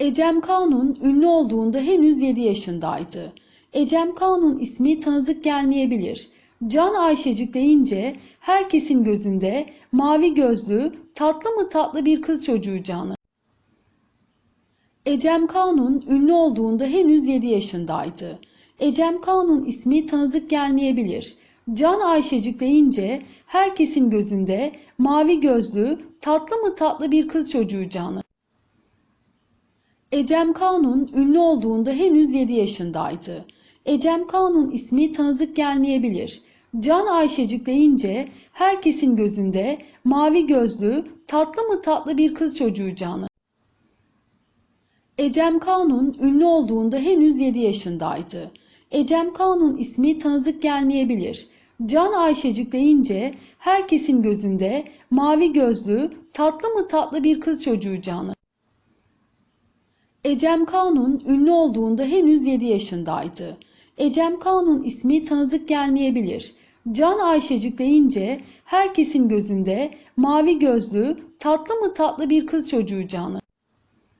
Ecem Kanun ünlü olduğunda henüz 7 yaşındaydı. Ecem Kanun ismi tanıdık gelmeyebilir. Can Ayşecik deyince herkesin gözünde mavi gözlü, tatlı mı tatlı bir kız çocuğu canı. Ecem Kanun ünlü olduğunda henüz 7 yaşındaydı. Ecem Kanun ismi tanıdık gelmeyebilir. Can Ayşecik deyince herkesin gözünde mavi gözlü, tatlı mı tatlı bir kız çocuğu canı. Ecem Kanun ünlü olduğunda henüz 7 yaşındaydı. Ecem Kanun ismi tanıdık gelmeyebilir. Can Ayşecik deyince herkesin gözünde mavi gözlü, tatlı mı tatlı bir kız çocuğu canı. Ecem Kanun ünlü olduğunda henüz 7 yaşındaydı. Ecem Kanun ismi tanıdık gelmeyebilir. Can Ayşecik deyince herkesin gözünde mavi gözlü, tatlı mı tatlı bir kız çocuğu canı. Ecem Kanun ünlü olduğunda henüz 7 yaşındaydı. Ecem Kanun ismi tanıdık gelmeyebilir. Can Ayşecik deyince herkesin gözünde mavi gözlü, tatlı mı tatlı bir kız çocuğu canı.